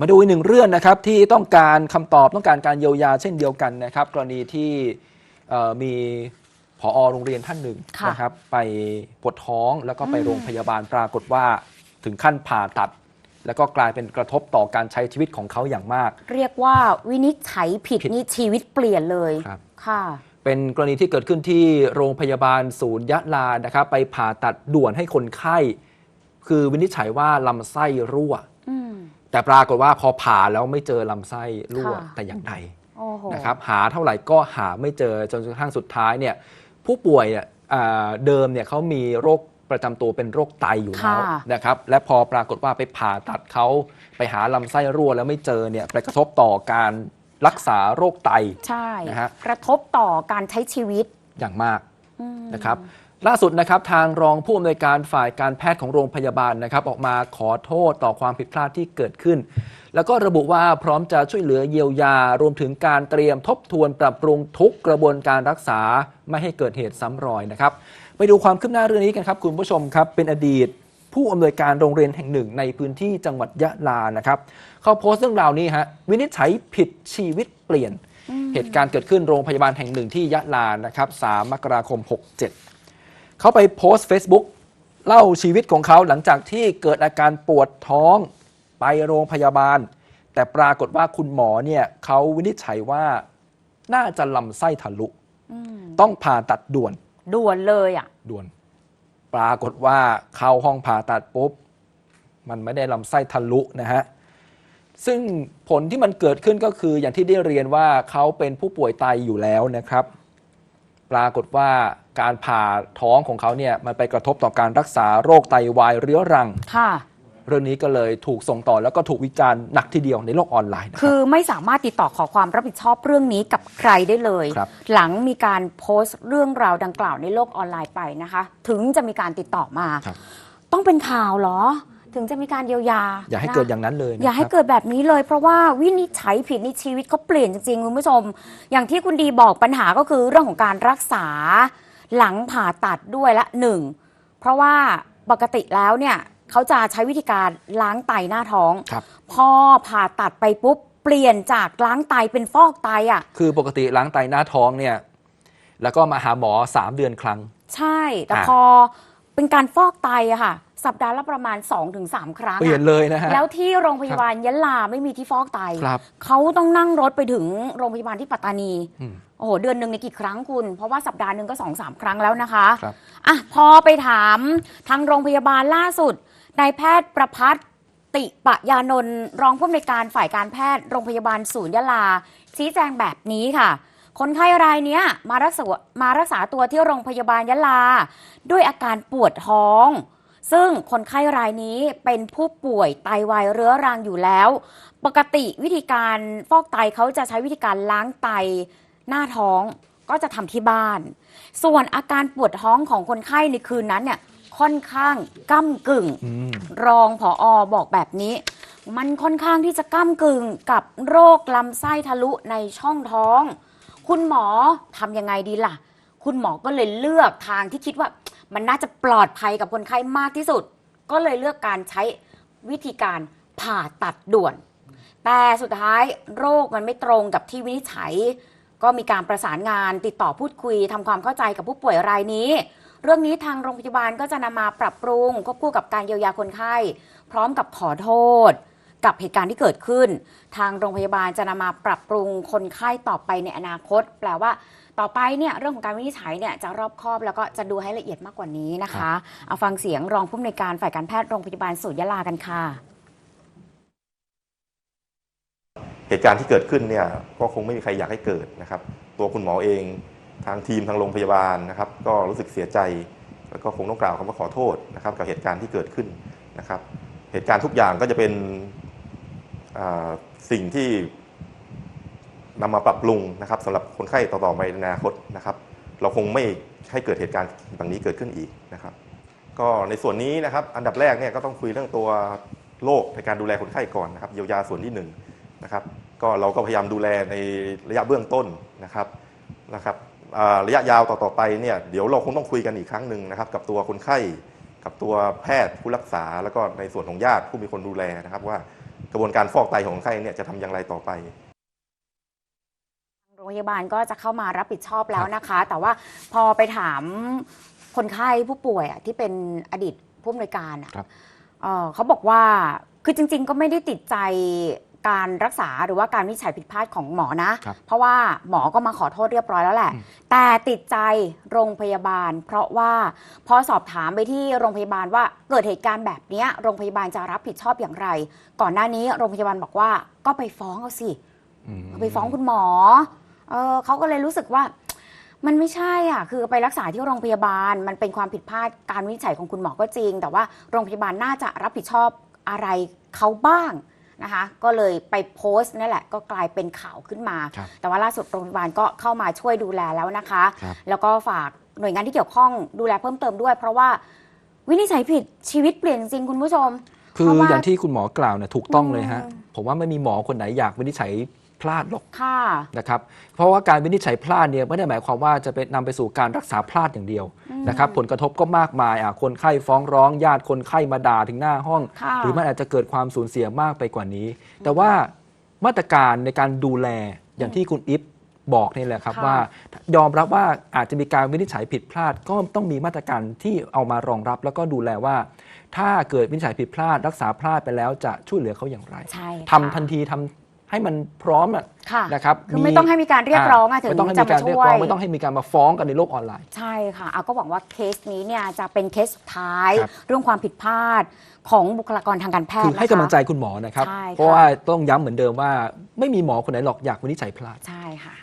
มาดูอีกหนึ่งเรื่องนะครับที่ต้องการคำตอบต้องการการเยียวยาเช่นเดียวกันนะครับ กรณีที่เอ่อมีผอโรงเรียนท่านหนึ่งค่ะนะครับ ไปปวดท้องแล้วก็ไปอืมโรงพยาบาลปรากฏว่าถึงขั้นผ่าตัด แล้วก็กลายเป็นกระทบต่อการใช้ชีวิตของเขาอย่างมาก เรียกว่าวินิจฉัยผิดผิดนี่ชีวิตเปลี่ยนเลยครับค่ะ เป็นกรณีที่เกิดขึ้นที่โรงพยาบาลศูนย์ยะลานะครับ ไปผ่าตัดด่วนให้คนไข้ คือวินิจฉัยว่าลำไส้รั่วอืม แต่ปรากฏว่าพอผ่าแล้วไม่เจอลำไส้รั่วค่ะ แต่อย่างใดโอ้โห นะครับหาเท่าไหร่ก็หาไม่เจอจนกระทั่งสุดท้ายเนี่ยผู้ป่วยเนี่ยอ่าเดิมเนี่ยเขามีโรคประจำตัวเป็นโรคไตอยู่แล้วค่ะ นะครับและพอปรากฏว่าไปผ่าตัดเขาไปหาลำไส้รั่วแล้วไม่เจอเนี่ยไปกระทบต่อการรักษาโรคไต ใช่ นะฮะ กระทบต่อการใช้ชีวิตอย่างมาก อืม นะครับ ล่าสุดนะครับทางรองผู้อำนวยการฝ่ายการแพทย์ของโรงพยาบาลนะครับ ออกมาขอโทษต่อความผิดพลาดที่เกิดขึ้น แล้วก็ระบุว่าพร้อมจะช่วยเหลือเยียวยา รวมถึงการเตรียมทบทวนปรับปรุงทุกกระบวนการรักษาไม่ให้เกิดเหตุซ้ำรอยนะครับ ไปดูความคืบหน้าเรื่องนี้กันครับคุณผู้ชมครับ เป็นอดีต ผู้อำนวยการโรงเรียนแห่งหนึ่งในพื้นที่จังหวัดยะลานะครับเขาโพสต์เรื่องราวนี้ฮะวินิจฉัยผิดชีวิตเปลี่ยน เหตุการณ์เกิดขึ้นโรงพยาบาลแห่งหนึ่งที่ยะลานะครับ 3 มกราคม 67 เขาไปโพสต์ Facebook เล่าชีวิตของเขาหลังจากที่เกิดอาการปวดท้องไปโรงพยาบาล แต่ปรากฏว่าคุณหมอเนี่ยเขาวินิจฉัยว่าน่าจะลำไส้ทะลุ อืมต้องผ่าตัดด่วนด่วนเลยอะ ด่วน ปรากฏว่าเข้าห้องผ่าตัดปุ๊บ มันไม่ได้ลำไส้ทะลุนะฮะ ซึ่งผลที่มันเกิดขึ้นก็คืออย่างที่ได้เรียนว่าเขาเป็นผู้ป่วยไตอยู่แล้วนะครับ ปรากฏว่า การผ่าท้องของเขาเนี่ยมันไปกระทบต่อการรักษาโรคไตวายเรื้อรัง ค่ะ เรื่องนี้ก็เลยถูกส่งต่อแล้วก็ถูกวิจารณ์หนักทีเดียวในโลกออนไลน์นะคคืรับ อไม่สามารถติดต่อขอความรับผิดชอบเรื่องนี้กับใครได้เลย ครับ หลังมีการโพสต์เรื่องราวดังกล่าวในโลกออนไลน์ไปนะคะ ถึงจะมีการติดต่อมา ครับ ต้องเป็นข่าวเหรอ ถึงจะมีการเยียวยาอย่าให้นะเกิดอย่างนั้นเลยนะอย่าให้ครับ เกิดแบบนี้เลยเพราะว่าวินิจฉัยผิดในชีวิตเขาเปลี่ยนจริงๆคุณผู้ชม อย่างที่คุณดีบอกปัญหาก็คือเรื่องของการรักษา หลังผ่าตัดด้วยละหนึ่งเพราะว่าปกติแล้วเนี่ยเขาจะใช้วิธีการล้างไตหน้าท้องครับพอผ่าตัดไปปุ๊บ เปลี่ยนจากล้างไตเป็นฟอกไตอะ คือปกติล้างไตหน้าท้องเนี่ย แล้วก็มาหาหมอ3เดือนครั้ง ใช่ แต่อะพอ เป็นการฟอกไตอะค่ะ สัปดาห์ละประมาณ 2-3 ครั้งเปลี่ยนอะเลยนะฮะ แล้วที่โรงพยาบาลยะลาไม่มีที่ฟอกไต ครับเขาต้องนั่งรถไปถึงโรงพยาบาลที่ปัตตานี อืมโอ้โห เดือนหนึ่งในกี่ครั้งคุณ เพราะว่าสัปดาห์หนึ่งก็สองสามครั้งแล้วนะคะครับ อะพอไปถามทางโรงพยาบาลล่าสุดนายแพทย์ประพัฒน์ติปะยานนท์รองผู้อำนวยการฝ่ายการแพทย์โรงพยาบาลศูนย์ยะลา ชี้แจงแบบนี้ค่ะ คนไข้รายเนี้ยมารักษามารักษาตัวที่โรงพยาบาลยะลา ด้วยอาการปวดท้อง ซึ่งคนไข้รายนี้เป็นผู้ป่วยไตวายเรื้อรังอยู่แล้ว ปกติวิธีการฟอกไตเขาจะใช้วิธีการล้างไตหน้าท้องก็จะทำที่บ้าน ส่วนอาการปวดท้องของคนไข้ในคืนนั้นเนี่ยค่อนข้างก้ากึ่งอืมรองผออบอกแบบนี้ มันค่อนข้างที่จะก้ากึ่งกับโรคลำไส้ทะลุในช่องท้อง คุณหมอทำยังไงดีล่ะ คุณหมอก็เลยเลือกทางที่คิดว่า มันน่าจะปลอดภัยกับคนไข้มากที่สุด ก็เลยเลือกการใช้วิธีการผ่าตัดด่วน แต่สุดท้ายโรคมันไม่ตรงกับที่วินิจฉัย ก็มีการประสานงานติดต่อพูดคุยทำความเข้าใจกับผู้ป่วยรายนี้ เรื่องนี้ทางโรงพยาบาลก็จะนำมาปรับปรุงควบคู่กับการเยียวยาคนไข้ พร้อมกับขอโทษ กับเหตุการณ์ที่เกิดขึ้น ทางโรงพยาบาลจะนำมาปรับปรุงคนไข้ต่อไปในอนาคต แปลว่าต่อไปเนี่ยเรื่องของการวินิจฉัยเนี่ยจะรอบคอบแล้วก็จะดูให้ละเอียดมากกว่านี้นะคะเอาฟังเสียงรองผู้อำนวยการฝ่ายการแพทย์โรงพยาบาลศูนย์ยะลากันค่ะ เหตุการณ์ที่เกิดขึ้นเนี่ยก็คงไม่มีใครอยากให้เกิดนะครับ ตัวคุณหมอเองทางทีมทางโรงพยาบาลนะครับ ก็รู้สึกเสียใจแล้วก็คงต้องกล่าวคำว่าขอโทษนะครับ กับเหตุการณ์ที่เกิดขึ้นนะครับ เหตุการณ์ทุกอย่างก็จะเป็นอ่า สิ่งที่นำมาปรับปรุงนะครับสำหรับคนไข้ต่อๆไปในอนาคตนะครับ เราคงไม่ให้เกิดเหตุการณ์แบบนี้เกิดขึ้นอีกนะครับ ก็ในส่วนนี้นะครับ อันดับแรกเนี่ยก็ต้องคุยเรื่องตัวโรคในการดูแลคนไข้ก่อนนะครับเยียวยาส่วนที่หนึ่งนะครับ ก็เราก็พยายามดูแลในระยะเบื้องต้นนะครับนะครับระยะยาวต่อๆไปเนี่ยเดี๋ยวเราคงต้องคุยกันอีกครั้งหนึ่งนะครับ กับตัวคนไข้ กับตัวแพทย์ผู้รักษา แล้วก็ในส่วนของญาติผู้มีคนดูแลนะครับว่า กระบวนการฟอกไตของคนไข้เนี่ยจะทำอย่างไรต่อไปโรงพยาบาลก็จะเข้ามารับผิดชอบแล้วนะคะ แต่ว่าพอไปถามคนไข้ผู้ป่วยอะที่เป็นอดีตผู้อำนวยการอะครับเอ่อเขาบอกว่าคือจริง ๆ ก็ไม่ได้ติดใจ การรักษาหรือว่าการวินิจฉัยผิดพลาดของหมอนะ ครับเพราะว่าหมอก็มาขอโทษเรียบร้อยแล้วแหละอืมแต่ติดใจโรงพยาบาล เพราะว่าพอสอบถามไปที่โรงพยาบาลว่าเกิดเหตุการณ์แบบเนี้ยโรงพยาบาลจะรับผิดชอบอย่างไร ก่อนหน้านี้โรงพยาบาลบอกว่าก็ไปฟ้องเอาสิอืมไปฟ้องคุณหมอ เออเขาก็เลยรู้สึกว่า มันไม่ใช่อะ คือไปรักษาที่โรงพยาบาล มันเป็นความผิดพลาดการวินิจฉัยของคุณหมอก็จริง แต่ว่าโรงพยาบาลน่าจะรับผิดชอบอะไรเขาบ้าง นะคะ ก็เลยไปโพสต์นั่นแหละก็กลายเป็นข่าวขึ้นมา ครับแต่ว่าล่าสุดโรงพยาบาลก็เข้ามาช่วยดูแลแล้วนะคะ ครับ แล้วก็ฝากหน่วยงานที่เกี่ยวข้องดูแลเพิ่มเติมด้วย เพราะว่าวินิจฉัยผิดชีวิตเปลี่ยนจริงคุณผู้ชม คือเพราะว่าอย่างที่คุณหมอกล่าวเนี่ยถูกต้องเลยฮะ อืมผมว่าไม่มีหมอคนไหนอยากวินิจฉัยพลาดหรอกค่ะ นะครับ เพราะว่าการวินิจฉัยพลาดเนี่ยไม่ได้หมายความว่าจะเป็นนำไปสู่การรักษาพลาดอย่างเดียวอืม นะครับผลกระทบก็มากมายอะคนไข้ฟ้องร้องญาติคนไข้มาด่าถึงหน้าห้อง ค่ะ หรือมันอาจจะเกิดความสูญเสียมากไปกว่านี้ แต่ว่ามาตรการในการดูแลอย่างที่คุณอิฟบอกนี่แหละครับค่ะ ว่ายอมรับว่าอาจจะมีการวินิจฉัยผิดพลาด ก็ต้องมีมาตรการที่เอามารองรับ แล้วก็ดูแลว่า ถ้าเกิดวินิจฉัยผิดพลาด รักษาพลาดไปแล้วจะช่วยเหลือเขาอย่างไร ใช่ทำทันทีทำ ให้มันพร้อมอะค่ะนะครับคือไม่ต้องให้มีการเรียกร้องอะถึงไม่ต้องให้จะมีการมาเรียช่กวร้อย งไม่ต้องให้มีการมาฟ้องกันในโลกออนไลน์ ใช่ค่ะเอาก็หวังว่าเคสนี้เนี่ยจะเป็นเคสสุดท้าย ครับ เรื่องความผิดพลาดของบุคลากรทางการแพทคือย์ให้นะคะกำลังใจคุณหมอนะครับ ใช่ค่ะ เพราะว่าต้องย้ำเหมือนเดิมว่าไม่มีหมอคนไหนหรอกอยากวินิจฉัยพลาด ใช่ค่ะ